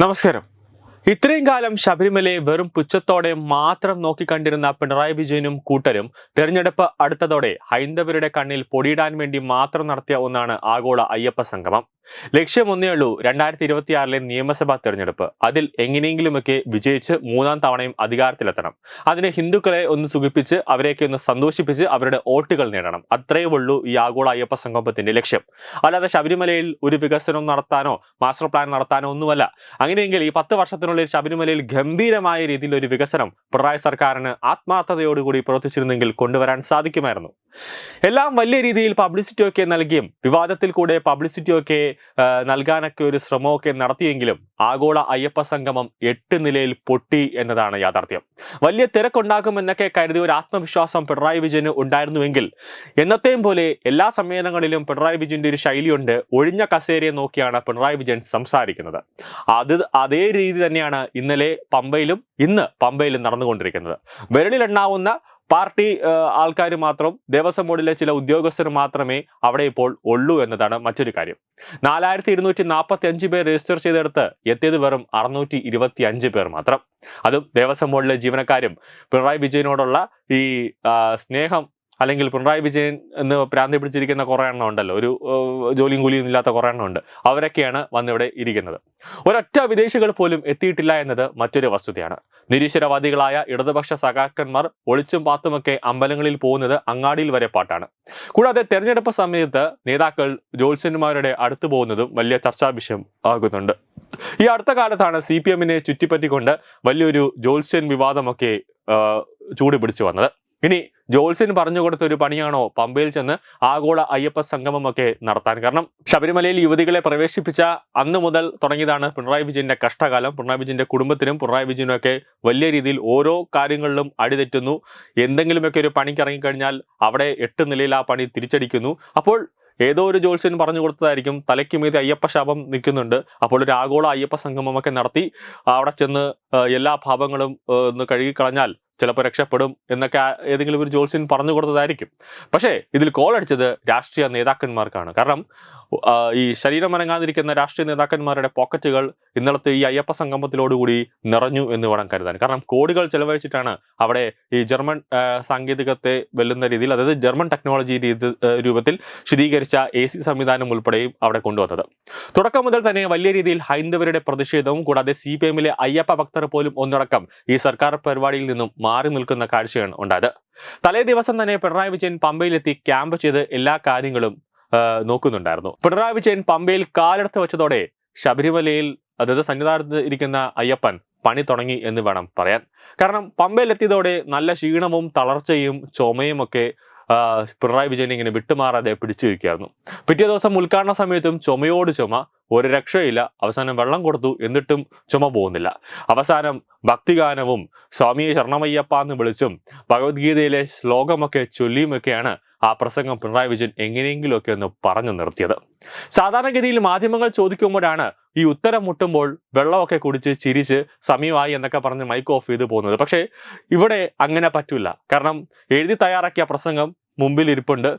നമസ്കാരം. ഇത്രയും കാലം ശബരിമലയെ വെറും പുച്ഛത്തോടെ മാത്രം നോക്കിക്കണ്ടിരുന്ന പിണറായി വിജയനും കൂട്ടരും തെരഞ്ഞെടുപ്പ് അടുത്തതോടെ ഹൈന്ദവരുടെ കണ്ണിൽ പൊടിയിടാൻ വേണ്ടി മാത്രം നടത്തിയ ഒന്നാണ് ആഗോള അയ്യപ്പ സംഗമം. ലക്ഷ്യം ഒന്നേ ഉള്ളൂ രണ്ടായിരത്തി ഇരുപത്തിയാറിലെ നിയമസഭാ തെരഞ്ഞെടുപ്പ്. അതിൽ എങ്ങനെയെങ്കിലുമൊക്കെ വിജയിച്ച് മൂന്നാം തവണയും അധികാരത്തിലെത്തണം. അതിന് ഹിന്ദുക്കളെ ഒന്ന് സുഖിപ്പിച്ച് അവരെയൊക്കെ ഒന്ന് സന്തോഷിപ്പിച്ച് അവരുടെ വോട്ടുകൾ നേടണം. അത്രയേ ഉള്ളൂ ഈ ആഗോള അയ്യപ്പ സംഗമത്തിന്റെ ലക്ഷ്യം. അല്ലാതെ ശബരിമലയിൽ ഒരു വികസനം നടത്താനോ മാസ്റ്റർ പ്ലാൻ നടത്താനോ ഒന്നുമല്ല. അങ്ങനെയെങ്കിൽ ഈ പത്ത് വർഷത്തിനുള്ളിൽ ശബരിമലയിൽ ഗംഭീരമായ രീതിയിൽ ഒരു വികസനം പിണറായി സർക്കാരിന് ആത്മാർത്ഥതയോടുകൂടി പ്രവർത്തിച്ചിരുന്നെങ്കിൽ കൊണ്ടുവരാൻ സാധിക്കുമായിരുന്നു. എല്ലാം വലിയ രീതിയിൽ പബ്ലിസിറ്റി ഒക്കെ നൽകിയും വിവാദത്തിൽ കൂടെ പബ്ലിസിറ്റി ഒക്കെ നൽകാനൊക്കെ ഒരു ശ്രമമൊക്കെ നടത്തിയെങ്കിലും ആഗോള അയ്യപ്പ സംഗമം എട്ട് നിലയിൽ പൊട്ടി എന്നതാണ് യാഥാർത്ഥ്യം. വലിയ തിരക്കുണ്ടാകുമെന്നൊക്കെ കരുതിയ ഒരു ആത്മവിശ്വാസം പിണറായി വിജയന് ഉണ്ടായിരുന്നുവെങ്കിൽ എന്നത്തെയും പോലെ എല്ലാ സമ്മേളനങ്ങളിലും പിണറായി വിജയന്റെ ഒരു ശൈലിയുണ്ട്. ഒഴിഞ്ഞ കസേരയെ നോക്കിയാണ് പിണറായി വിജയൻ സംസാരിക്കുന്നത്. അത് അതേ രീതി തന്നെയാണ് ഇന്നലെ പമ്പയിലും ഇന്ന് പമ്പയിലും നടന്നുകൊണ്ടിരിക്കുന്നത്. വിരലിലെണ്ണാവുന്ന പാർട്ടി ആൾക്കാർ മാത്രം ദേവസ്വം ബോർഡിലെ ചില ഉദ്യോഗസ്ഥർ മാത്രമേ അവിടെ ഇപ്പോൾ ഉള്ളൂ എന്നതാണ് മറ്റൊരു കാര്യം. നാലായിരത്തി ഇരുന്നൂറ്റി നാൽപ്പത്തി അഞ്ച് പേർ രജിസ്റ്റർ ചെയ്തെടുത്ത് എത്തിയത് വെറും അറുന്നൂറ്റി ഇരുപത്തി അഞ്ച് പേർ മാത്രം. അതും ദേവസ്വം ബോർഡിലെ ജീവനക്കാരും പിണറായി വിജയനോടുള്ള ഈ സ്നേഹം അല്ലെങ്കിൽ പിണറായി വിജയൻ എന്ന് പ്രാന്തി പിടിച്ചിരിക്കുന്ന കുറേ എണ്ണം ഉണ്ടല്ലോ. ഒരു ജോലിയും കൂലിയും ഇല്ലാത്ത കുറേ എണ്ണം ഉണ്ട്. അവരൊക്കെയാണ് വന്നിവിടെ ഇരിക്കുന്നത്. ഒരൊറ്റ വിദേശികൾ പോലും എത്തിയിട്ടില്ല എന്നത് മറ്റൊരു വസ്തുതയാണ്. നിരീശ്വരവാദികളായ ഇടതുപക്ഷ സഖാക്കന്മാർ ഒളിച്ചും പാത്തുമൊക്കെ അമ്പലങ്ങളിൽ പോകുന്നത് അങ്ങാടിയിൽ വരെ പാട്ടാണ്. കൂടാതെ തെരഞ്ഞെടുപ്പ് സമയത്ത് നേതാക്കൾ ജ്യോത്സ്യന്മാരുടെ അടുത്തു പോകുന്നതും വലിയ ചർച്ചാ വിഷയം ആകുന്നുണ്ട്. ഈ അടുത്ത കാലത്താണ് സി പി എമ്മിനെ ചുറ്റിപ്പറ്റിക്കൊണ്ട് വലിയൊരു ജ്യോത്സ്യൻ വിവാദമൊക്കെ ചൂടുപിടിച്ചു ചൂട് പിടിച്ചു വന്നത്. ഇനി ജോത്സ്യൻ പറഞ്ഞു കൊടുത്ത ഒരു പണിയാണോ? പമ്പയിൽ ചെന്ന് ആഗോള അയ്യപ്പ സംഗമമൊക്കെ നടത്താൻ. കാരണം ശബരിമലയിൽ യുവതികളെ പ്രവേശിപ്പിച്ച അന്ന് മുതൽ തുടങ്ങിയതാണ് പിണറായി വിജയന്റെ കഷ്ടകാലം. പിണറായി വിജയന്റെ കുടുംബത്തിനും പിണറായി വിജയനും ഒക്കെ വലിയ രീതിയിൽ ഓരോ കാര്യങ്ങളിലും അടിതെറ്റുന്നു. എന്തെങ്കിലുമൊക്കെ ഒരു പണിക്ക് ഇറങ്ങിക്കഴിഞ്ഞാൽ അവിടെ എട്ട് നിലയിൽ ആ പണി തിരിച്ചടിക്കുന്നു. അപ്പോൾ ഏതോ ഒരു ജോത്സ്യൻ പറഞ്ഞു കൊടുത്തതായിരിക്കും തലയ്ക്ക് മീതെ അയ്യപ്പ ശാപം നിൽക്കുന്നുണ്ട്. അപ്പോൾ ഒരു ആഗോള അയ്യപ്പ സംഗമമൊക്കെ നടത്തി അവിടെ ചെന്ന് എല്ലാ ഭാവങ്ങളും ഒന്ന് കഴുകിക്കളഞ്ഞാൽ ചിലപ്പോൾ രക്ഷപ്പെടും എന്നൊക്കെ ഏതെങ്കിലും ഒരു ജോത്സ്യൻ പറഞ്ഞു കൊടുത്തതായിരിക്കും പക്ഷേ ഇതിൽ കോൾ അടിച്ചത് രാഷ്ട്രീയ നേതാക്കന്മാർക്കാണ്. കാരണം ഈ ശരീരം അനങ്ങാതിരിക്കുന്ന രാഷ്ട്രീയ നേതാക്കന്മാരുടെ പോക്കറ്റുകൾ ഇന്നലത്തെ ഈ അയ്യപ്പ സംഗമത്തിലോടുകൂടി നിറഞ്ഞു എന്ന് വേണം കരുതാൻ. കാരണം കോടികൾ ചെലവഴിച്ചിട്ടാണ് അവിടെ ഈ ജർമ്മൻ സാങ്കേതികത്തെ വെല്ലുന്ന രീതിയിൽ അതായത് ജർമ്മൻ ടെക്നോളജി രീതി രൂപത്തിൽ ശുദ്ധീകരിച്ച എ സി സംവിധാനം ഉൾപ്പെടെയും അവിടെ കൊണ്ടുവന്നത്. തുടക്കം മുതൽ തന്നെ വലിയ രീതിയിൽ ഹൈന്ദവരുടെ പ്രതിഷേധവും കൂടാതെ സി പി എമ്മിലെ അയ്യപ്പ ഭക്തർ പോലും ഒന്നടക്കം ഈ സർക്കാർ പരിപാടിയിൽ നിന്നും മാറി നിൽക്കുന്ന കാഴ്ചയാണ് ഉണ്ടായത്. തലേ ദിവസം തന്നെ പിണറായി വിജയൻ പമ്പയിലെത്തി ക്യാമ്പ് ചെയ്ത് എല്ലാ കാര്യങ്ങളും നോക്കുന്നുണ്ടായിരുന്നു. പിണറായി വിജയൻ പമ്പയിൽ കാലെടുത്ത് വെച്ചതോടെ ശബരിമലയിൽ അതായത് സന്നിധാനത്ത് ഇരിക്കുന്ന അയ്യപ്പൻ പണി തുടങ്ങി എന്ന് വേണം പറയാൻ. കാരണം പമ്പയിലെത്തിയതോടെ നല്ല ക്ഷീണവും തളർച്ചയും ചുമയും ഒക്കെ പിണറായി വിജയൻ ഇങ്ങനെ വിട്ടുമാറാതെ പിടിച്ചു വയ്ക്കുകയായിരുന്നു പിറ്റേ ദിവസം ഉദ്ഘാടന സമയത്തും ചുമയോട് ചുമ ഒരു രക്ഷയില്ല. അവസാനം വെള്ളം കൊടുത്തു എന്നിട്ടും ചുമ പോകുന്നില്ല. അവസാനം ഭക്തിഗാനവും സ്വാമിയെ ശരണമയ്യപ്പ എന്ന് വിളിച്ചും ഭഗവത്ഗീതയിലെ ശ്ലോകമൊക്കെ ചൊല്ലിയുമൊക്കെയാണ് ആ പ്രസംഗം പിണറായി വിജയൻ എങ്ങനെയെങ്കിലുമൊക്കെ ഒന്ന് പറഞ്ഞു നിർത്തിയത്. സാധാരണഗതിയിൽ മാധ്യമങ്ങൾ ചോദിക്കുമ്പോഴാണ് ഈ ഉത്തരം മുട്ടുമ്പോൾ വെള്ളമൊക്കെ കുടിച്ച് ചിരിച്ച് സമയമായി എന്നൊക്കെ പറഞ്ഞ് മൈക്ക് ഓഫ് ചെയ്ത് പോകുന്നത്. പക്ഷേ ഇവിടെ അങ്ങനെ പറ്റില്ല കാരണം എഴുതി തയ്യാറാക്കിയ പ്രസംഗം മുമ്പിൽ ഇരിപ്പുണ്ട്.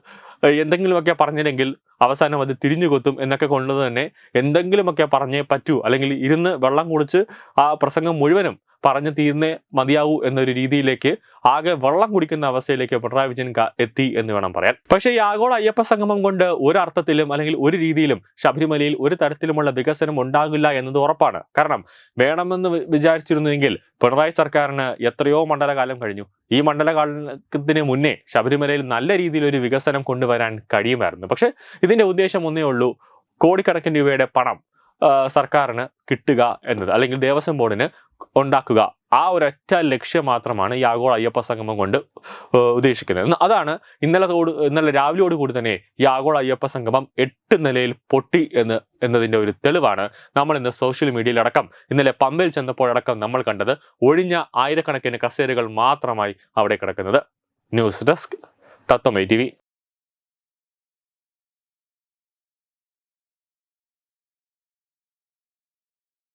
എന്തെങ്കിലുമൊക്കെ പറഞ്ഞില്ലെങ്കിൽ അവസാനം അത് തിരിഞ്ഞു കൊത്തും എന്നൊക്കെ കൊണ്ട് തന്നെ എന്തെങ്കിലുമൊക്കെ പറഞ്ഞേ പറ്റൂ. അല്ലെങ്കിൽ ഇരുന്ന് വെള്ളം കുടിച്ച് ആ പ്രസംഗം മുഴുവനും പറഞ്ഞു തീർന്നേ മതിയാവൂ എന്നൊരു രീതിയിലേക്ക് ആകെ വെള്ളം കുടിക്കുന്ന അവസ്ഥയിലേക്ക് പിണറായി വിജയൻ എത്തി എന്ന് വേണം പറയാൻ. പക്ഷേ ഈ ആഗോള അയ്യപ്പ സംഗമം കൊണ്ട് ഒരർത്ഥത്തിലും അല്ലെങ്കിൽ ഒരു രീതിയിലും ശബരിമലയിൽ ഒരു തരത്തിലുമുള്ള വികസനം ഉണ്ടാകില്ല എന്നത് ഉറപ്പാണ്. കാരണം വേണമെന്ന് വിചാരിച്ചിരുന്നുവെങ്കിൽ പിണറായി സർക്കാരിന് എത്രയോ മണ്ഡലകാലം കഴിഞ്ഞു. ഈ മണ്ഡലകാലത്തിന് മുന്നേ ശബരിമലയിൽ നല്ല രീതിയിൽ ഒരു വികസനം കൊണ്ടുവരാൻ കഴിയുമായിരുന്നു. പക്ഷേ ഇതിന്റെ ഉദ്ദേശം ഒന്നേ ഉള്ളൂ കോടിക്കണക്കിന് രൂപയുടെ പണം സർക്കാരിന് കിട്ടുക എന്നത്. അല്ലെങ്കിൽ ദേവസ്വം ബോർഡിന് ഉണ്ടാക്കുക. ആ ഒരൊറ്റ ലക്ഷ്യം മാത്രമാണ് ഈ ആഗോള അയ്യപ്പ സംഗമം കൊണ്ട് ഉദ്ദേശിക്കുന്നത്. അതാണ് ഇന്നലത്തോട് ഇന്നലെ രാവിലെയോട് കൂടി തന്നെ ഈ ആഗോള അയ്യപ്പ സംഗമം എട്ട് നിലയിൽ പൊട്ടി എന്ന് എന്നതിന്റെ ഒരു തെളിവാണ് നമ്മൾ ഇന്ന് സോഷ്യൽ മീഡിയയിലടക്കം ഇന്നലെ പമ്പയിൽ ചെന്നപ്പോഴടക്കം നമ്മൾ കണ്ടത് ഒഴിഞ്ഞ ആയിരക്കണക്കിന് കസേരകൾ മാത്രമായി അവിടെ കിടക്കുന്നത്. ന്യൂസ് ഡെസ്ക് തത്വമൈ ടി